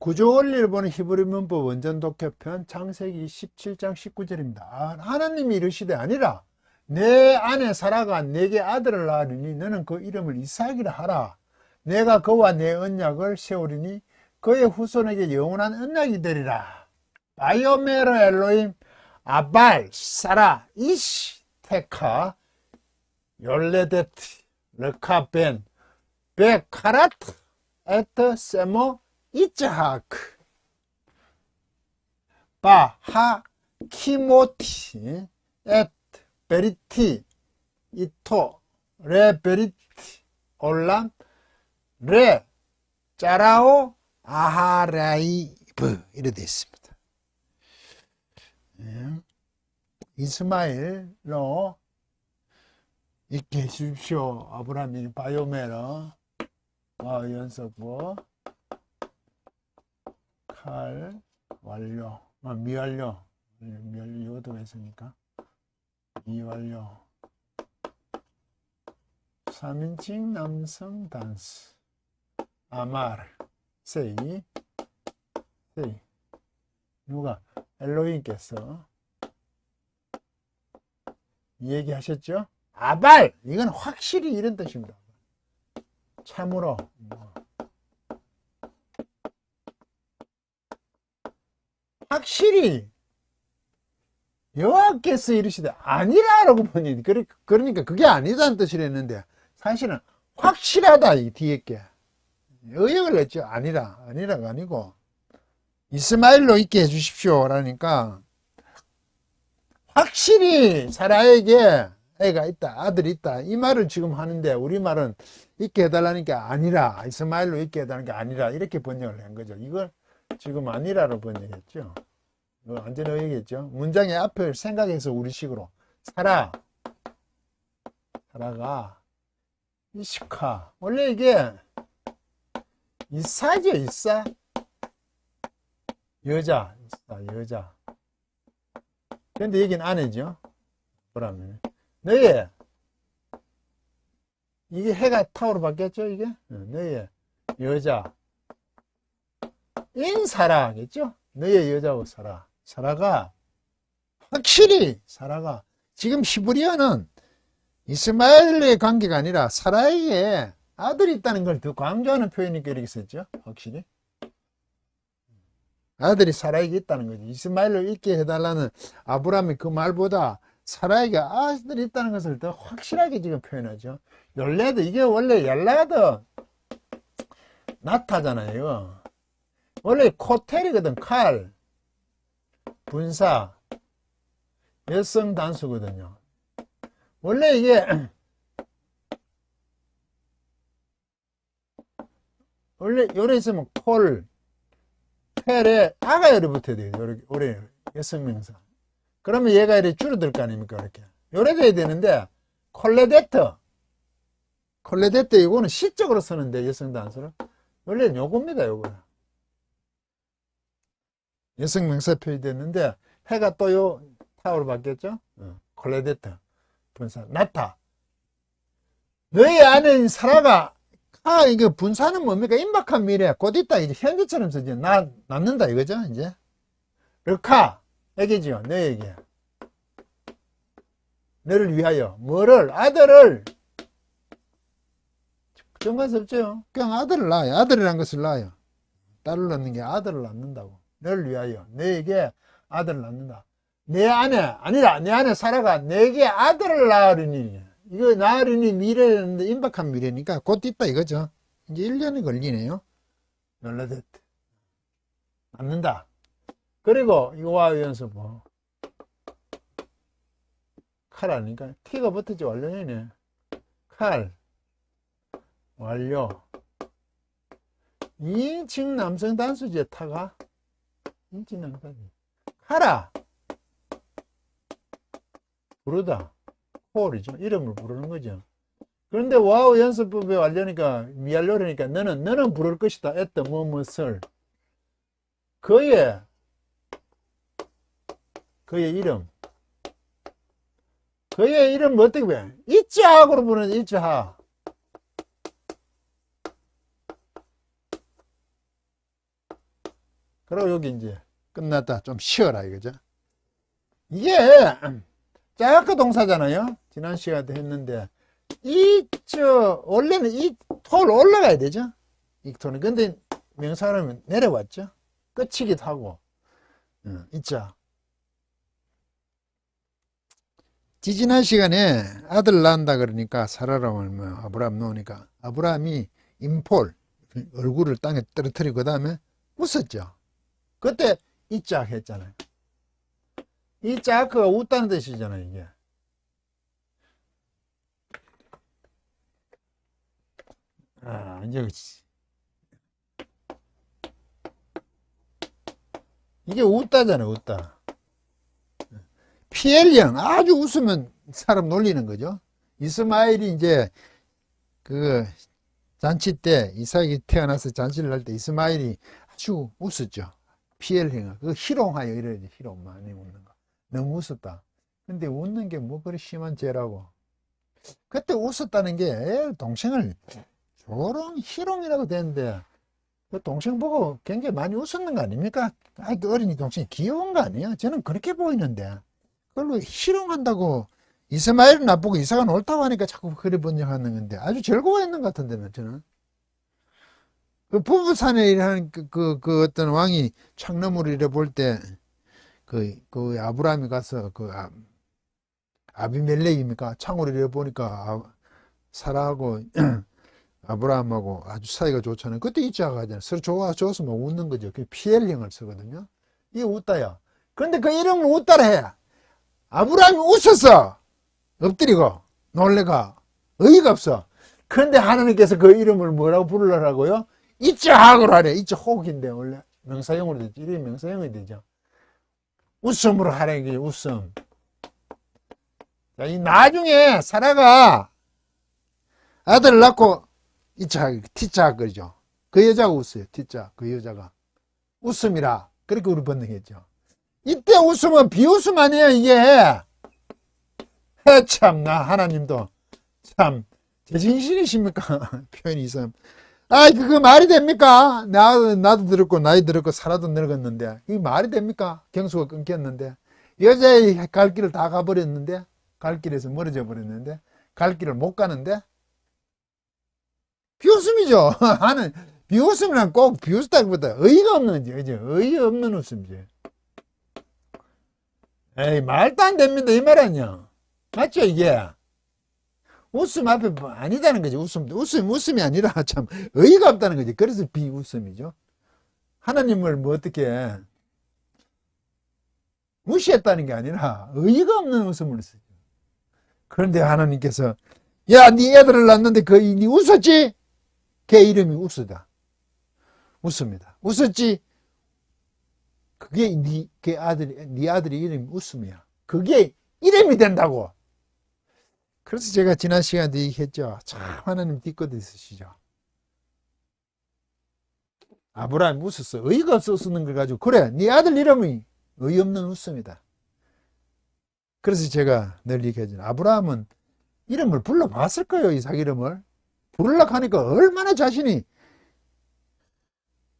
구조 원리를 보는 히브리 문법 원전 독해편 창세기 17장 19절입니다. 아, 하나님이 이르시되 아니라 내 안에 사라가 내게 아들을 낳으리니 너는 그 이름을 이삭이라 하라. 내가 그와 내 언약을 세우리니 그의 후손에게 영원한 언약이 되리라. 바이오메르 엘로임 아발 사라 이시 테카 열레데트 르카벤 베카라트 에트 세모 이츠하크 바하 키모티 에트 베리티 이토 레 베리티 올람 레 짜라오 아하라이브 이래 되어 있습니다. 예. 이스마일로 있게 해주십시오. 아브라함이 바이오메러 와 연석부 칼 완료 아, 미완료 미완료 이것도 했으니까. 미완료. 3인칭 남성 단수 아마르. 세이. 세이. 누가? 엘로힘께서. 얘기하셨죠? 아발! 이건 확실히 이런 뜻입니다. 참으로. 뭐. 확실히 여호와께서 이르시되 아니라라고 보니 그러니까 그게 아니다는 뜻을 했는데 사실은 확실하다 이 뒤에 게. 의역을 냈죠. 아니라 아니라가 아니고. 이스마일로 있게 해주십시오. 라니까 확실히 사라에게 애가 있다 아들이 있다. 이 말을 지금 하는데 우리 말은 있게 해달라니까 아니라 이스마일로 있게 해달라니까 아니라 이렇게 번역을 한 거죠. 이걸 지금 아니라로 번역했죠? 이거 완전 의역이겠죠? 문장의 앞을 생각해서 우리식으로 사라 사라가. 이시카 원래 이게 이사죠 이사? 여자 이사 여자. 근데 여긴 아내죠? 그러면 너희 이게 해가 타오로 바뀌었죠 이게? 너희 여자 인 사라겠죠. 너희 여자고 사라 사라가 확실히 사라가 지금 히브리어는 이스마엘의 관계가 아니라 사라에게 아들이 있다는 걸 더 강조하는 표현이니까 이렇게 썼죠. 확실히. 아들이 사라에게 있다는 거지 이스마엘을 있게 해달라는 아브라함의 그 말보다 사라에게 아들이 있다는 것을 더 확실하게 지금 표현하죠. 열레드 이게 원래 열라드 나타잖아요. 원래 코텔이거든 칼. 분사. 여성 단수거든요. 원래 이게 원래 요래 있으면 콜 텔에 아가 열이 붙어야 돼요 요래, 요래 여성 명사. 그러면 얘가 이렇게 줄어들 거 아닙니까 이렇게. 요래 돼야 되는데 콜레데트 콜레데트 이거는 시적으로 쓰는데 여성 단수를 원래 요겁니다 요거 여성 명사 표시됐는데 해가 또요 타워로 바뀌었죠? 어, 콜레데트 분사 나타. 너희 안에 사라가 아 이거 분사는 뭡니까? 임박한 미래. 곧 있다. 이제 현재처럼 쓰지 나 낳는다. 이거죠 이제? 르카. 애기지요 너에게. 너를 위하여. 뭐를? 아들을. 정관스럽죠? 그냥 아들을 낳아요. 아들이란 것을 낳아요. 딸을 낳는 게 아들을 낳는다고 너를 위하여 너에게 아들을 낳는다. 내 안에 아니라 내 안에 살아가 내게 아들을 낳으리니. 이거 낳으리니 미래는 임박한 미래니까 곧 있다 이거죠. 이제 1년이 걸리네요. 열라데트 낳는다. 그리고 이거와 연습 뭐. 칼 아니까? T가 붙었지 완료이네. 칼. 완료. 인칭 남성 단수제 타가 남성 단수 카라! 부르다. 콜이죠. 이름을 부르는 거죠. 그런데 와우 연습법에 완료니까 미알로라니까 너는 너는 부를 것이다. 했던 무엇을 그의 그의 이름. 그의 이름 어떻게 봐? 이자하고로 부르는 이자하 그리고 여기 이제 끝났다. 좀 쉬어라 이거죠. 이게 짜약그 동사잖아요. 지난 시간에 했는데 이 저 원래는 이 톨 올라가야 되죠. 이 톨은 근데 명사라면 내려왔죠. 끝이기도 하고 어, 있자. 지지난 시간에 아들 낳는다 그러니까 사라람을 뭐 아브라함 놓으니까 아브라함이 임폴 얼굴을 땅에 떨어뜨리고 그 다음에 웃었죠. 그때 이짝 했잖아요. 이짝그가 웃다는 뜻이잖아요, 이게. 아, 이제 이게 웃다잖아, 웃다. 피엘령 아주 웃으면 사람 놀리는 거죠. 이스마일이 이제 그 잔치 때 이삭이 태어나서 잔치를 할 때 이스마일이 아주 웃었죠. 피엘령아 그 희롱하여 이래야지 희롱 많이 웃는 거. 너무 웃었다. 근데 웃는 게 뭐 그리 심한 죄라고. 그때 웃었다는 게 애, 동생을 조롱 희롱이라고 되는데 그 동생 보고 굉장히 많이 웃었는 거 아닙니까? 아, 그 어린이 동생이 귀여운 거 아니에요? 저는 그렇게 보이는데 그걸로 희롱한다고 이스마일은 나쁘고 이삭은 옳다고 하니까 자꾸 그리 번역하는 건데 아주 즐거워했는 것 같은데 저는 그 부부산에 일하는 그, 그, 그 어떤 왕이 창너물을 이래 볼때 그, 그 아브라함이 가서 그 아, 아비멜렉입니까? 창으로 이래 보니까 아, 사라하고 아브라함하고 아주 사이가 좋잖아요. 그때 이자가 하잖아요. 서로 좋아, 좋아서 막 웃는 거죠. 그 피엘링을 쓰거든요. 이게 웃다야. 그런데 그 이름을 웃다라 해. 아브라함이 웃었어. 엎드리고 놀래가 의의가 없어. 그런데 하나님께서 그 이름을 뭐라고 부르라고요? 이자하고 하래. 이자 혹인데 원래 명사형으로 되죠. 이름이 명사형이 되죠. 웃음으로 하래. 게 웃음. 자, 이 나중에 사라가 아들을 낳고 이자 티자 그러죠. 그 여자가 웃어요. 티자 그 여자가 웃음이라 그렇게 우리 번역했죠. 이때 웃음은 비웃음 아니에요 이게. 해참나 하나님도 참 제정신이십니까 표현이 있 음. 아 그거 말이 됩니까? 나 나도 들었고 나이 들었고 살아도 늙었는데 이게 말이 됩니까? 경수가 끊겼는데 여자의 갈 길을 다 가버렸는데 갈 길에서 멀어져 버렸는데 갈 길을 못 가는데 비웃음이죠. 하는 비웃음이란 꼭 비웃다기보다 의의가 없는 거지. 그죠? 의의 없는 웃음이지. 에이 말도 안 됩니다. 이 말 아니야. 맞죠 이게? 웃음 앞에 뭐 아니다는 거지. 웃음 웃음 웃음이 아니라 참 의의가 없다는 거지. 그래서 비웃음이죠. 하나님을 뭐 어떻게 무시했다는 게 아니라 의의가 없는 웃음을 쓰죠. 그런데 하나님께서 야, 네 애들을 낳는데 그네 웃었지? 걔 이름이 웃으다. 웃습니다. 웃었지? 그게 네, 걔 아들이, 네 아들이 이름이 웃음이야. 그게 이름이 된다고. 그래서 제가 지난 시간에 얘기했죠. 참 하나님 뒤끝 있으시죠. 아브라함이 웃었어. 의의가 없어 웃는 걸 가지고 그래 네 아들 이름이 의의 없는 웃음이다. 그래서 제가 늘 얘기하잖아요. 아브라함은 이름을 불러봤을 거예요. 이삭 이름을. 부르려고 하니까 얼마나 자신이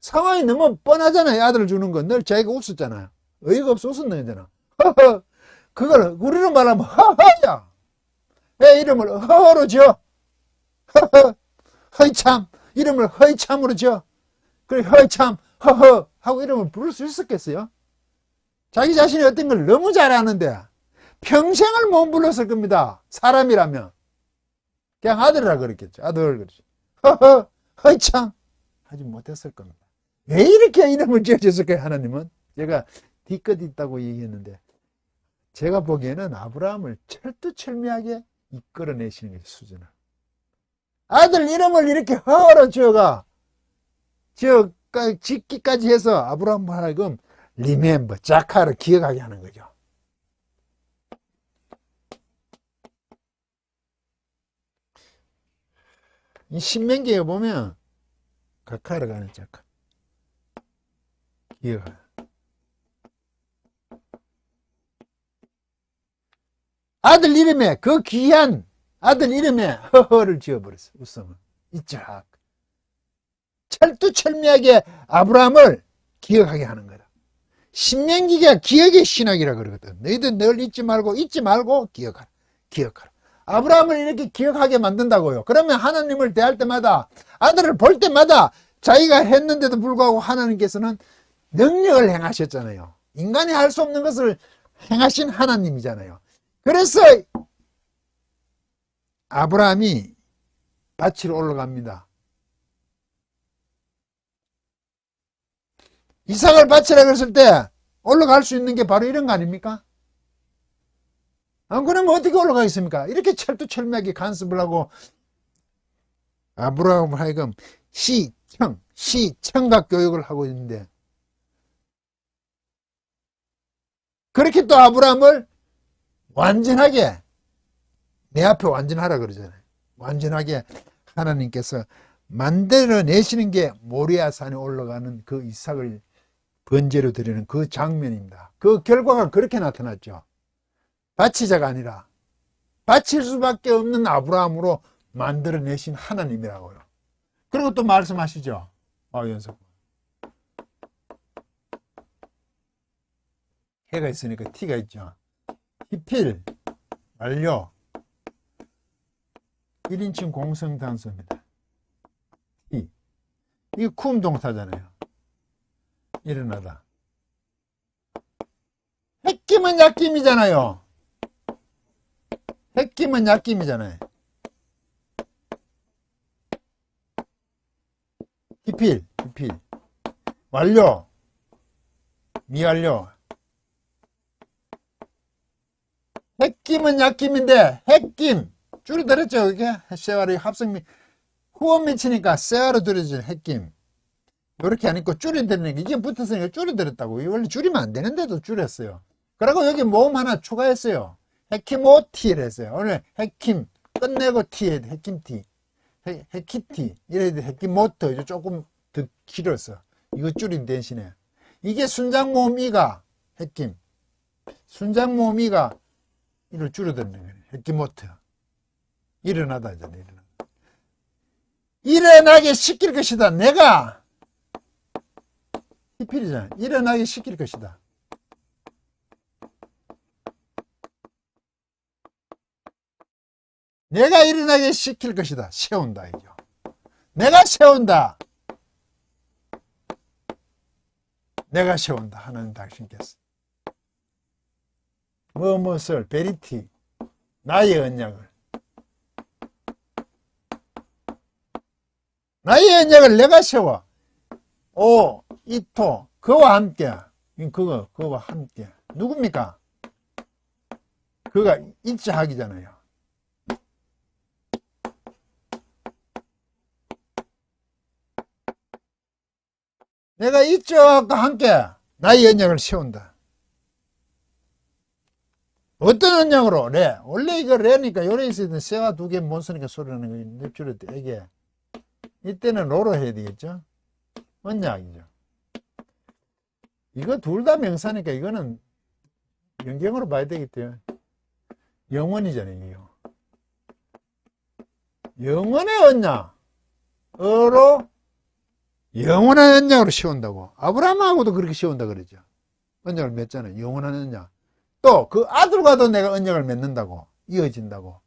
상황이 너무 뻔하잖아요. 아들을 주는 건. 늘 자기가 웃었잖아요. 의의가 없어 웃었는 거잖아. 허허. 그걸 우리로 말하면 허허야. 애 이름을 허허로 지어. 허허. 허이참. 이름을 허이참으로 지어. 그래 허이참 허허 하고 이름을 부를 수 있었겠어요? 자기 자신이 어떤 걸 너무 잘 아는데 평생을 못 불렀을 겁니다. 사람이라면. 그냥 아들이라 그랬겠죠. 아들 그러죠. 허허, 허참 하지 못했을 겁니다. 왜 이렇게 이름을 지어줬을까요, 하나님은? 제가 뒤끝 있다고 얘기했는데, 제가 보기에는 아브라함을 철두철미하게 이끌어내시는 게 수준을. 아들 이름을 이렇게 허로 지어가, 지어, 짓기까지 해서 아브라함 하여금 리멤버, 자카를 기억하게 하는 거죠. 이 신명기에 보면 각하러 가는 작가 기억 아들 이름에 그 귀한 아들 이름에 허허를 지어버렸어 웃음은 이짝 철두철미하게 아브라함을 기억하게 하는 거다. 신명기가 기억의 신학이라 그러거든. 너희들 늘 잊지 말고 잊지 말고 기억하라. 기억하라. 아브라함을 이렇게 기억하게 만든다고요. 그러면 하나님을 대할 때마다 아들을 볼 때마다 자기가 했는데도 불구하고 하나님께서는 능력을 행하셨잖아요. 인간이 할 수 없는 것을 행하신 하나님이잖아요. 그래서 아브라함이 밭으로 올라갑니다. 이삭을 바치라 그랬을 때 올라갈 수 있는 게 바로 이런 거 아닙니까? 안 그러면 어떻게 올라가겠습니까? 이렇게 철두철미하게 간섭을 하고 아브라함을 하여금 시청, 시청각 교육을 하고 있는데 그렇게 또 아브라함을 완전하게 내 앞에 완전하라 그러잖아요. 완전하게 하나님께서 만들어내시는 게 모리아산에 올라가는 그 이삭을 번제로 드리는 그 장면입니다. 그 결과가 그렇게 나타났죠. 바치자가 아니라 바칠 수밖에 없는 아브라함으로 만들어내신 하나님이라고요. 그리고 또 말씀하시죠. 아, 연석. 해가 있으니까 티가 있죠. 히필, 완료. 1인칭 공성단수입니다. 티. 이게 쿰 동사잖아요. 일어나다. 핵김은 약김이잖아요. 핵김은 약김이잖아요. 히필, 히필. 완료. 미완료. 핵김은 약김인데, 핵김. 줄여들었죠, 그게? 세와의 합성미. 후원 미치니까 세와로 들어진 핵김. 이렇게 안 있고 줄여드리는 게 이게 붙었으니까 줄여드렸다고. 원래 줄이면 안 되는데도 줄였어요. 그리고 여기 모음 하나 추가했어요. 해키모 티를 했어요. 오늘 해킴 끝내고 티에 해킴티. 해키티. 이래야 돼. 해키모터. 이제 조금 더 길었어. 이거 줄인 대신에. 이게 순장 모음 이가 해킴. 순장 모음 이가 이를 줄여드리는 거예요. 해키모터. 일어나다 이제 일어나. 일어나게 시킬 것이다. 내가 히필이잖아. 일어나게 시킬 것이다. 내가 일어나게 시킬 것이다. 세운다, 이죠. 내가 세운다. 내가 세운다. 하나님 당신께서. 뭐, 무엇을, 베리티, 나의 언약을. 나의 언약을 내가 세워. 오, 이토, 그와 함께. 그거, 그와 함께. 누굽니까? 그가 일치하기잖아요. 내가 이쪽과 함께 나의 언약을 세운다. 어떤 언약으로? 레. 원래 이거 레니까 요래 있어야 세와 두 개 못 쓰니까 소리 나는 거예요. nep줄에 이게. 이때는 로로 해야 되겠죠? 언약이죠. 이거 둘 다 명사니까 이거는 영경으로 봐야 되겠대요. 영원이잖아요, 이거. 영원의 언약. 어로 영원한 언약으로 세운다고. 아브라함하고도 그렇게 세운다 그러죠. 언약을 맺잖아요. 영원한 언약. 또 그 아들과도 내가 언약을 맺는다고. 이어진다고.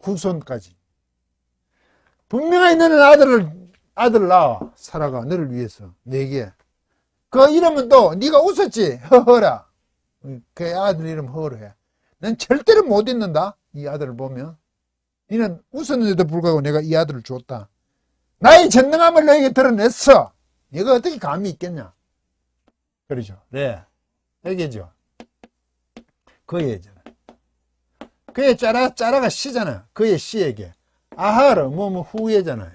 후손까지. 분명히 너는 아들을 아들 낳아 살아가 너를 위해서 내게. 그 이름은 또 네가 웃었지 허허라. 그 아들 이름 허허라 해. 난 절대로 못 잊는다. 이 아들을 보면. 너는 웃었는데도 불구하고 내가 이 아들을 줬다. 나의 전능함을 너에게 드러냈어. 네가 어떻게 감이 있겠냐? 그러죠. 네. 여기죠. 그의 예잖아. 그의 짜라, 짜라가 시잖아. 그의 시에게. 아하르, 뭐, 뭐, 후예잖아요.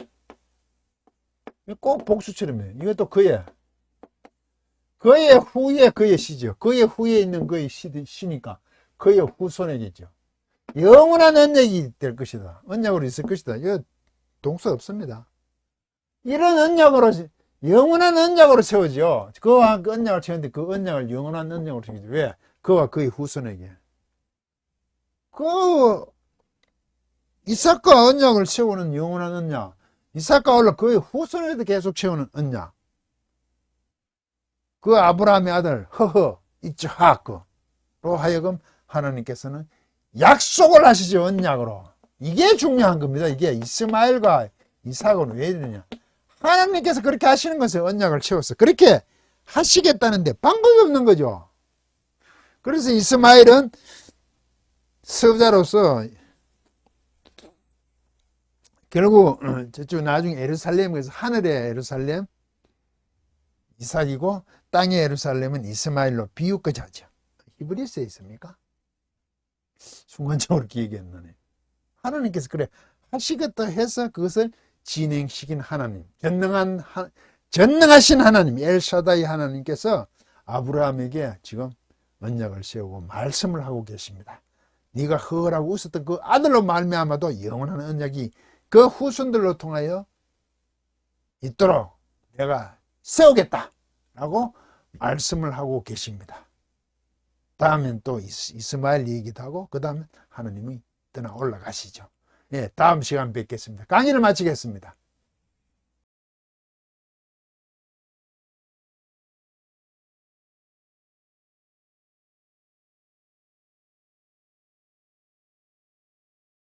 꼭 복수처럼 해. 이것도 그의. 그의 후예, 그의 시죠. 그의 후에 있는 그의 시, 시니까 그의 후손에게죠. 영원한 언약이 될 것이다. 언약으로 있을 것이다. 이거 동서 없습니다. 이런 언약으로 영원한 언약으로. 그와 그 언약을 세웠는데 그 언약을 영원한 언약으로 세우지. 왜? 그와 그의 후손에게. 그 이삭과 언약을 세우는 영원한 언약. 이삭과 올라 그의 후손에도 계속 세우는 언약. 그 아브라함의 아들 허허 이츠하크로 하여금 하나님께서는 약속을 하시죠 언약으로 이게 중요한 겁니다 이게 이스마엘과 이삭은 왜 이러냐 하나님께서 그렇게 하시는 것을 언약을 채웠어 그렇게 하시겠다는데 방법이 없는 거죠 그래서 이스마엘은 서자로서 결국 어, 저쪽 나중에 에루살렘에서 하늘의 에루살렘 이삭이고 땅의 에루살렘은 이스마엘로 비유까지 하죠. 히브리스에 있습니까? 순간적으로 기억이 안 나네. 하나님께서 그래 하시겠다 해서 그것을 진행시킨 하나님, 전능한 하, 전능하신 하나님 엘샤다이 하나님께서 아브라함에게 지금 언약을 세우고 말씀을 하고 계십니다. 네가 허라고 웃었던 그 아들로 말미암아도 영원한 언약이 그 후손들로 통하여 있도록 내가 세우겠다라고 말씀을 하고 계십니다. 다음엔 또 이스- 이스마엘 얘기도 하고 그 다음에 하나님이 떠나 올라가시죠. 예, 다음 시간 뵙겠습니다. 강의를 마치겠습니다.